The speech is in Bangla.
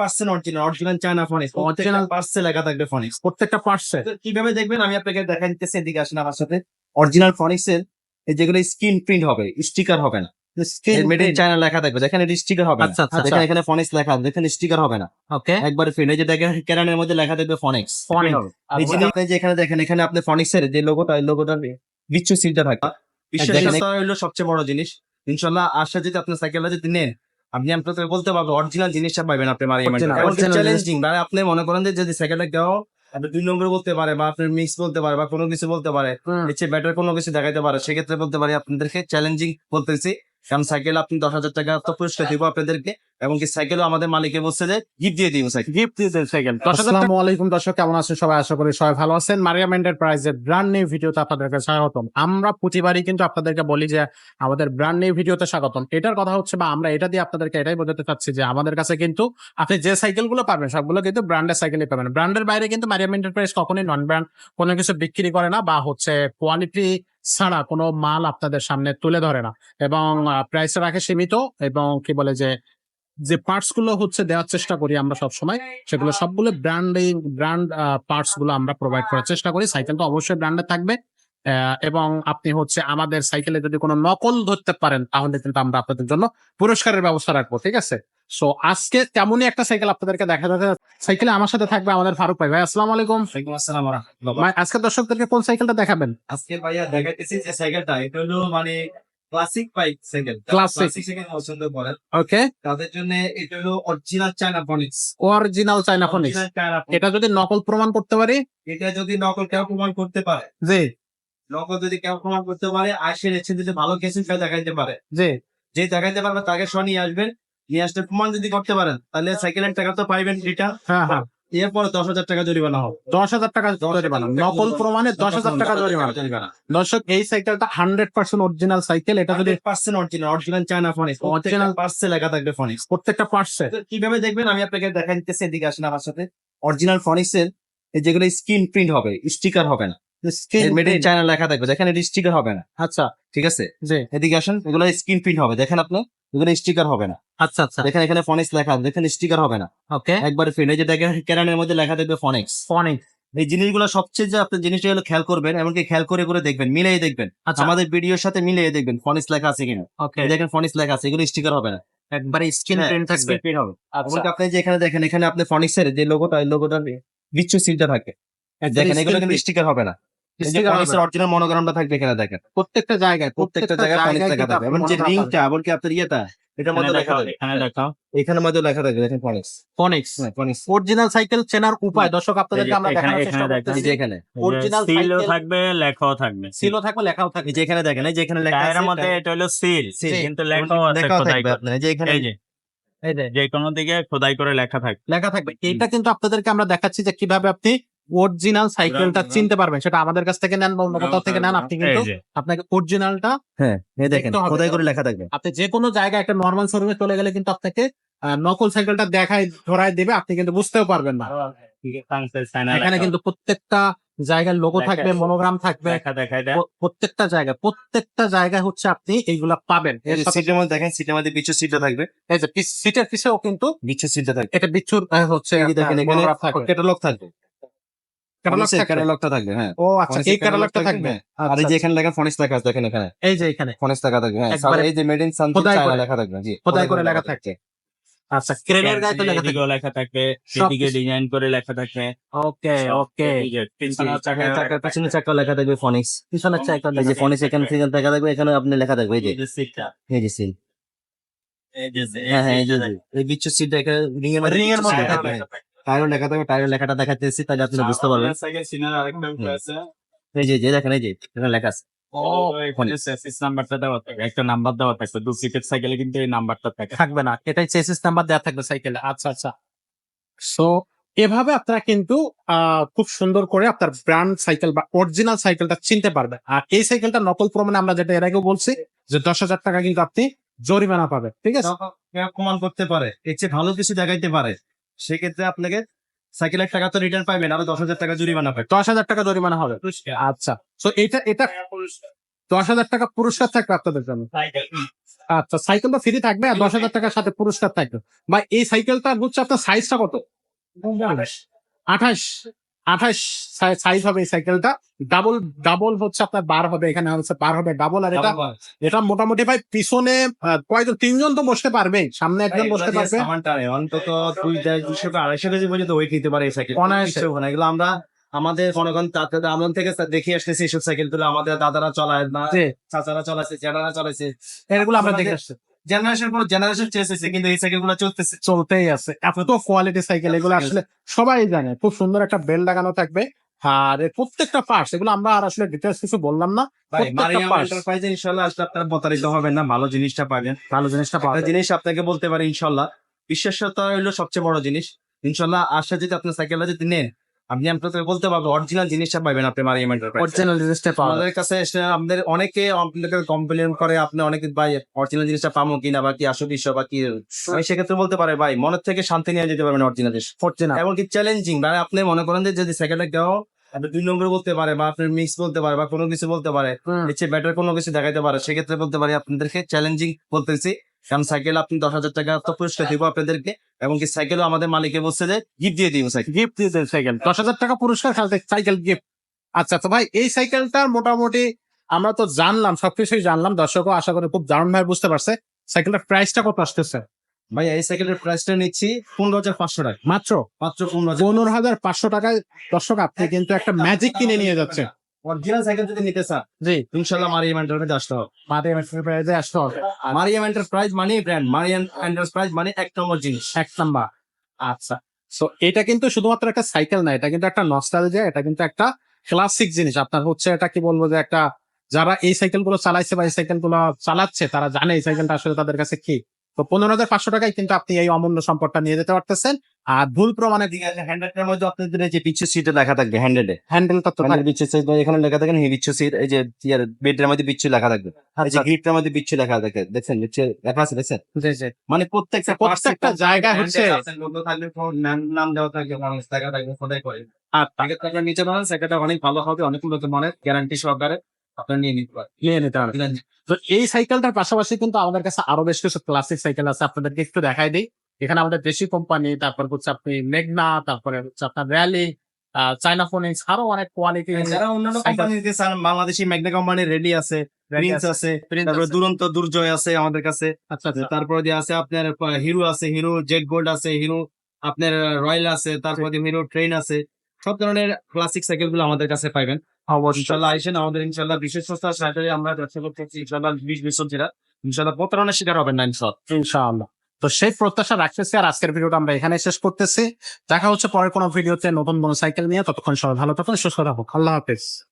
Percent original original China Phoenix Original- original পার্সে লেখা থাকবে ফনিক্স প্রত্যেকটা কীভাবে দেখবেন? আমি আপনাকে দেখা দিতেছি এদিকে আসেন আমার সাথে। অরিজিনাল ফনিক্স এর যেগুলো স্ক্রিন প্রিন্ট হবে স্টিকার হবে না। মেড ইন চায়না লেখা থাকবে যেখানে স্টিকার হবে আচ্ছা আচ্ছা দেখেন এখানে ফনিক্স লেখা আছে দেখেন স্টিকার হবে না। ওকে একবারে এই যে দেখেন কেরানের মধ্যে লেখা থাকবে ফনিক্স এই যে আপনি যে এখানে দেখেন এখানে আপনি ফনিক্স এর যে লোগোটা এই লোগোটার বিচ্ছু সিলটা থাকে বিশ্বাস হলো সবচেয়ে বড় জিনিস। ইনশাল্লাহ আশা যদি আপনার সাইকেল যদি নেন আপনি আপনাকে বলতে পারবেন অরিজিনাল জিনিসটা পাবেন আপনি original চ্যালেঞ্জিং মানে আপনি মনে করেন যে যদি সাইকেলটা দাও আপনি দুই নম্বর বলতে পারে বা আপনার মিক্স বলতে পারে বা কোনো কিছু বলতে পারে চেয়ে বেটার কোনো কিছু দেখাইতে পারে সেক্ষেত্রে বলতে পারি আপনাদেরকে চ্যালেঞ্জিং বলতেছি। কারণ সাইকেল আপনি দশ হাজার টাকা তো পুরস্কার দিব আপনাদেরকে। এবং কি সাইকেলও আমাদের মালিকে বলছে যে গিফট দিয়ে দিব সাইকেল গিফট দিতে সাইকেল। আসসালামু আলাইকুম দর্শক কেমন আছেন সবাই? আশা করি সবাই ভালো আছেন। মারিয়াম এন্টারপ্রাইজের ব্র্যান্ড নিউ ভিডিওতে আপনাদেরকে স্বাগতম। আমরা প্রতিবারই কিন্তু আপনাদেরকে বলি যে আমাদের ব্র্যান্ড নিউ ভিডিওতে স্বাগতম। এটার কথা হচ্ছে বা আমরা এটা দিয়ে আপনাদেরকে এটাই বোঝাতে চাচ্ছি যে আমাদের কাছে কিন্তু আপনি যে সাইকেলগুলো পাবেন সবগুলো কিন্তু ব্র্যান্ডের সাইকেলই পাবেন। ব্র্যান্ডের বাইরে কিন্তু মারিয়াম এন্টারপ্রাইজ কখনোই নন ব্র্যান্ড কোনো কিছু বিক্রি করে না বা হচ্ছে কোয়ালিটি ছাড়া কোনো মাল আপনাদের সামনে তুলে ধরে না। এবং প্রাইস রাখে সীমিত এবং কি বলে যে যে পার্টসগুলো হচ্ছে দেওয়ার চেষ্টা করি আমরা সব সময় সেগুলো সবগুলো ব্র্যান্ডিং ব্র্যান্ড পার্টসগুলো আমরা প্রোভাইড করার চেষ্টা করি। সাইকেল তো অবশ্যই ব্র্যান্ডে থাকবে এবং আপনি হচ্ছে আমাদের সাইকেলে যদি কোনো নকল ধরতে পারেন তাহলে কিন্তু আমরা আপনাদের জন্য পুরস্কারের ব্যবস্থা রাখব ঠিক আছে? সো আজকে তেমনই একটা সাইকেল আপনাদেরকে দেখা যাবে সাইকেলে আমার সাথে থাকবে আমাদের ফারুক ভাই। ভাই আসসালামু আলাইকুম। ওয়ালাইকুম আসসালাম আজকে দর্শকদেরকে কোন সাইকেলটা দেখাবেন? আজকে ভাইয়া দেখাইতেছি যে সাইকেলটা এটা হলো মানে classic bike cycle Classic। Cycle পছন্দ করেন ওকে তাদের জন্য এটা হলো original China Phoenix original China Phoenix China এটা যদি নকল প্রমাণ করতে পারি? এটা যদি নকল কেউ প্রমাণ করতে পারে। জি। নকল যদি কেউ প্রমাণ করতে পারে আসে এসে যদি ভালো কেসিং কেউ দেখাইতে পারে। জি। যে দেখাইতে পারবে তাকে সহ নিয়ে আসবেন নিয়ে আসলে প্রমাণ যদি করতে পারেন তাহলে সাইকেলের টাকা তো পাইবেন এটা হ্যাঁ। হ্যাঁ। এরপরে দশ হাজার টাকা জরিমানা হবে। দশ হাজার টাকা জরিমানা। নকল প্রমাণে দশ হাজার টাকা জরিমানা। দর্শক এই সাইকেলটা হান্ড্রেড পার্সেন্ট অরিজিনাল সাইকেল এটা যদি percent original original China Phoenix original পার্সে লেখা থাকবে ফনিক্স প্রত্যেকটা পার্টসে কীভাবে দেখবেন? আমি আপনাকে দেখা দিতেছি এদিকে আসেন আমার সাথে। অরিজিনাল ফনিক্স এর যেগুলো স্ক্রিন প্রিন্ট হবে স্টিকার হবে না। মেড ইন চায়না লেখা থাকবে। যেখানে স্টিকার হবে না। আচ্ছা ঠিক আছে? এদিকে আসেন এগুলো স্ক্রিন প্রিন্ট হবে। দেখেন আপনি। এগুলো স্টিকার হবে না। আচ্ছা আচ্ছা। দেখেন এখানে ফনিক্স লেখা আছে দেখেন স্টিকার হবে না। ওকে। একবারে প্রিন্ট যে দেখেন কেরানের মধ্যে লেখা থাকবে ফনিক্স ফনিক এই জিনিসগুলো সবচেয়ে যে আপনি জিনিসটা হলো খেয়াল করবেন এমনকি খেয়াল করে করে দেখবেন মিলিয়ে দেখবেন। আচ্ছা। আমাদের ভিডিওর সাথে মিলিয়ে দেখবেন ফনিক্স লেখা আছে কিনা। ওকে। দেখেন ফনিক্স লেখা আছে এগুলো স্টিকার হবে না। একবারে স্ক্রিন হ্যাঁ, প্রিন্ট থাকবে। print হবে। আচ্ছা। আপনি যে এখানে দেখেন এখানে আপনি ফনিক্সের যে লোগোটা এই লোগোটার বিচ্ছু সিলটা থাকে। দেখেন এগুলো কিন্তু স্টিকার হবে না। অরিজিনাল মনোগ্রামটা থাকবে এখানে দেখেন। প্রত্যেকটা জায়গায় প্রত্যেকটা জায়গায় ফনিক্স লেখা থাকবে। এবং যে রিংটা এমনকি আপনার ইয়েটা এটার মধ্যে লেখা থাকবে। দেখাও। এখানে মধ্যে লেখা থাকবে। দেখেন ফনিক্স ফনিক্স হ্যাঁ ফনিক্স অরিজিনাল সাইকেল চেনার উপায়। দর্শক আপনাদেরকে আমরা দেখানোর চেষ্টা করতেছি যে এখানে Original সিলও থাকবে লেখাও থাকবে। সিলও থাকবে লেখাও থাকবে। যে এখানে দেখেন এই যে এখানে লেখা টায়ারের আছে মধ্যে এটা হলো সিল কিন্তু লেখাও আছে লেখাও খোদাই থাকবে এখানে এই যে। যে। কোনো দিকে খোদাই করে লেখা থাকবে। লেখা থাকবে। এটা কিন্তু আপনাদেরকে আমরা দেখাচ্ছি যে কীভাবে আপনি অরিজিনাল সাইকেলটা চিনতে পারবেন। সেটা আমাদের কাছ থেকে নেন বা অন্য কোথাও থেকে নেন আপনি কিন্তু আপনাকে অরিজিনালটা হ্যাঁ এই দেখেন খোদাই করে লেখা থাকবে। আপনি যে কোনো জায়গায় একটা নর্মাল শোরুমে চলে গেলে কিন্তু আপনাকে আহ, নকল সাইকেলটা দেখায় ধরায় দেবে আপনি কিন্তু বুঝতেও পারবেন না। এখানে কিন্তু প্রত্যেকটা জায়গায় লোগো থাকবে। মনোগ্রাম থাকবে। প্রত্যেকটা জায়গায় প্রত্যেকটা জায়গায় হচ্ছে আপনি এইগুলা পাবেন। সিটের মধ্যে দেখেন সিটের মধ্যে বিচ্ছু সিটটা থাকবে। এই যে সিটের পিছেও কিন্তু বিচ্ছু সিটটা থাকবে। এটা বিচ্ছুর হচ্ছে দেখেন এখানে ক্যাটালগ থাকবে। ক্যাটালগটা থাকবে। হ্যাঁ। ও আচ্ছা এই ক্যাটালগটা থাকবে? আর এই যে এখানে লেখা ফনিক্স লেখা আছে দেখেন এখানে এই যে এখানে। ফনিক্স লেখা থাকবে হ্যাঁ। এই যে মেড ইন সানথিং চায়না লেখা থাকবে জি। খোদাই করে লেখা থাকছে। আচ্ছা ক্রেনের গায়ে তো লেখা থাকবে। লেখা ডিজাইন করে লেখা থাকবে। ওকে ওকে পিছনের চাকা চাকার পিছনের চাকা লেখা থাকবে ফনিক্স পিছনের চাকা এই যে ফনিক্স এখানে থেকে লেখা থাকবে এখানে আপনি লেখা থাকবে এই যে। এই যে সিটটা এই যে সিল এই যে হ্যাঁ হ্যাঁ এই যে এই বিচ্ছু সিটটা এখানে রিং এর মধ্যে রিং এর মধ্যে লেখা থাকবে লেখাটা দেখাতেছি তাহলে আপনি বুঝতে পারবেন। এই যে যে দেখেন এই যে এখানে লেখা আছে। ও এখানে চেসিস নাম্বারটা দেওয়া থাকে একটা নাম্বার দেওয়া থাকবে দু সাইকেলে কিন্তু এই নাম্বারটা থাকে। থাকবে না এটাই চেসিস নাম্বার দেওয়া থাকবে সাইকেলে আচ্ছা আচ্ছা। সো এভাবে আপনারা কিন্তু আহ, খুব সুন্দর করে আপনার ব্র্যান্ড সাইকেল বা অরিজিনাল সাইকেলটা চিনতে পারবেন। আর এই সাইকেলটা নকল প্রমাণে আমরা যেটা এর আগেও বলছি যে দশ হাজার টাকা কিন্তু আপনি জরিমানা পাবেন ঠিক আছে? প্রমাণ করতে পারে। এর চেয়ে ভালো কিছু দেখাইতে পারে। সেক্ষেত্রে আপনাকে সাইকেলের টাকা তো রিটার্ন পাবেন আরও দশ হাজার টাকা জরিমানা পাবে দশ হাজার টাকা জরিমানা হবে। আচ্ছা। তো এটা এটা দশ হাজার টাকা পুরস্কার থাকবে আপনাদের জন্য? আচ্ছা সাইকেল তো ফ্রি থাকবে আর দশ হাজার টাকার সাথে পুরস্কার থাকবে। বা এই সাইকেলটা হচ্ছে আপনার সাইজটা কত? আঠাশ। আঠাশ সাইজ হবে এই সাইকেলটা ডাবল ডাবল হচ্ছে আপনার বার হবে এখানে হচ্ছে বার হবে ডাবল আর এটা এটা মোটামুটি ভাই পিছনে কয়জন? তিনজন তো বসতে পারবে সামনে একজন বসতে পারবে। অন্তত দুই দেড় দুশো আড়াইশো কেজি পর্যন্ত ওয়েট নিতে পারে এই সাইকেল অনায়াসে। কিছু এগুলো আমরা আমাদের মনে করেন তাদের থেকে দেখে আসতেছি এইসব সাইকেল তুলে আমাদের দাদারা চলায় না চাচারা চলাইছে জেনারা চলাইছে। এগুলো আমরা দেখে আসছি। জেনারেশন পর জেনারেশন চেয়েছে কিন্তু এই সাইকেলগুলো চলতেছে। চলতেই আছে। এত কোয়ালিটি সাইকেল এগুলো আসলে সবাই জানে খুব সুন্দর একটা বেল লাগানো থাকবে। আর প্রত্যেকটা পার্টস এগুলো আমরা আর আসলে ডিটেলস কিছু বললাম না ইনশাল্লাহ আসলে আপনারা প্রতারিত হবেন না ভালো জিনিসটা পাবেন। ভালো জিনিসটা একটা জিনিস আপনাকে বলতে পারি ইনশাল্লাহ। বিশ্বাসতা হলো সবচেয়ে বড় জিনিস। ইনশাল্লাহ আসা যদি আপনার সাইকেলটা যদি নেন আপনি আপনাকে বলতে পারবেন অরিজিনাল জিনিসটা পাবেন আপনি মারিয়াম এন্টারপ্রাইজ অরিজিনাল জিনিসটা যায়। আমাদের কাছে আমাদের অনেকে আপনাকে কমপ্লেন করে আপনি অনেকে ভাই অরিজিনাল জিনিসটা পাবো কিনা বা কি আসো বিষয় বা কি? আমি সেক্ষেত্রে বলতে পারে ভাই মনের থেকে শান্তি নিয়ে যেতে পারবেন অরিজিনাল জিনিস। অরিজিনাল এমনকি চ্যালেঞ্জিং মানে আপনি মনে করেন যে যদি সাইকেলটা কেউ আপনি দুই নম্বর বলতে পারে বা আপনার মিক্স বলতে পারে বা কোনো কিছু বলতে পারে। এর চেয়ে বেটার কোনো কিছু দেখাতে পারে সেক্ষেত্রে বলতে পারি আপনাদেরকে চ্যালেঞ্জিং বলতেছি। কারণ সাইকেল আপনি দশ হাজার টাকা তো পুরস্কার দিব আপনাদেরকে এমনকি সাইকেলও আমাদের মালিকে বলছে যে গিফট দিয়ে দিব সাইকেল গিফট দিয়ে দিতে সাইকেল দশ হাজার টাকা পুরস্কার সাইকেল গিফট আচ্ছা তো ভাই এই সাইকেলটার মোটামুটি আমরা তো জানলাম সবকিছুই জানলাম দর্শকও আশা করি খুব দারুণ ভাবে বুঝতে পারছে। সাইকেলটার প্রাইসটা কত আসতেছে? ভাই এই সাইকেলের প্রাইসটা নিচ্ছি পনেরো হাজার পাঁচশো টাকা। মাত্র? মাত্র পনেরো হাজার পনেরো হাজার পাঁচশো টাকায় দর্শক আপনি কিন্তু একটা ম্যাজিক কিনে নিয়ে যাচ্ছে অরিজিনাল সাইকেল যদি নিতে চান জি। ইনশাল্লাহ মারিয়াম এন্টারপ্রাইজ আসতে হবে। আসতে হবে। আর মারিয়াম এন্টারপ্রাইজ মানে ব্র্যান্ড মারিয়াম এন্টারপ্রাইজ মানে এক নম্বর জিনিস। এক নাম্বার। আচ্ছা সো এটা কিন্তু শুধুমাত্র একটা সাইকেল না এটা কিন্তু একটা নস্টালজিয়া এটা কিন্তু একটা ক্লাসিক জিনিস। আপনার হচ্ছে এটা কি বলব যে একটা যারা এই সাইকেলগুলো চালাইছে বা এই সাইকেলগুলো চালাচ্ছে তারা জানে এই সাইকেলটা আসলে তাদের কাছে কি? তো পনেরো হাজার পাঁচশো টাকায় কিন্তু আপনি এই অমূল্য সম্পদটা নিয়ে যেতে পারতেছেন। আর ভুল প্রমাণে হ্যান্ডেলটার মধ্যে আপনাদের যে পিছু সিটে লেখা থাকবে হ্যান্ডেলে হ্যান্ডেলটা তো বিচ্ছু সিট এখানে লেখা থাকে বিচ্ছু সিট এই যে বেডের মধ্যে বিচ্ছু লেখা থাকবে। এই যে আচ্ছা, গ্রিপটার মধ্যে বিচ্ছু লেখা থাকে দেখছেন? নিচে লেখা আছে দেখছেন। মানে প্রত্যেকটা প্রত্যেকটা জায়গায় হচ্ছে লোগো থাকবে নাম নাম দেওয়া থাকবে মানুষ টাকা থাকবে খোদাই করে। আচ্ছা, আগে টাকা নিচে বানান সেটা অনেক ভালো হবে অনেক উন্নত মানের গ্যারান্টি সহকারে আপনার নিয়ে নিতে পারেন নিয়ে নিতে হবে তো এই সাইকেলটার পাশাপাশি কিন্তু আমাদের কাছে আরও বেশ কিছু ক্লাসিক সাইকেল আছে আপনাদেরকে একটু দেখাই দিই। এখানে আমাদের দেশি কোম্পানি তারপর হচ্ছে আপনি মেঘনা তারপরে হচ্ছে আপনার র্যালি চাইনা ফোনিক্স আরও অনেক কোয়ালিটি যারা অন্যান্য কোম্পানি দিতে বাংলাদেশি ম্যাগনা কোম্পানির রেডি আছে প্রিন্স আছে। তারপরে দুরন্ত দুর্জয় আছে আমাদের কাছে। আচ্ছা আচ্ছা। তারপরে দিয়ে আছে আপনার হিরো আছে হিরো জেড গোল্ড আছে হিরো আপনার রয়্যাল আছে তারপরে হিরো ট্রেন আছে। সব ধরনের ক্লাসিক সাইকেলগুলো আমাদের কাছে পাইবেন। ইনশাল্লাহ আইসেন আমাদের ইনশাল্লাহ বিশেষ সস্তার সাথে আমরা ব্যবসা করতেছি ইনশাল্লাহ বিশ ইনশাল্লাহ প্রতারণার শিকার হবেন না ইনশাল্লাহ ইনশাআল্লাহ। তো সেই প্রত্যাশা রাখতেছি আর আজকের ভিডিওটা আমরা এখানে শেষ করতেছি। দেখা হচ্ছে পরের কোনো ভিডিওতে নতুন কোনো সাইকেল নিয়ে। ততক্ষণ সবাই ভালো থাকুন, সুস্থ থাকুন। আল্লাহ হাফেজ।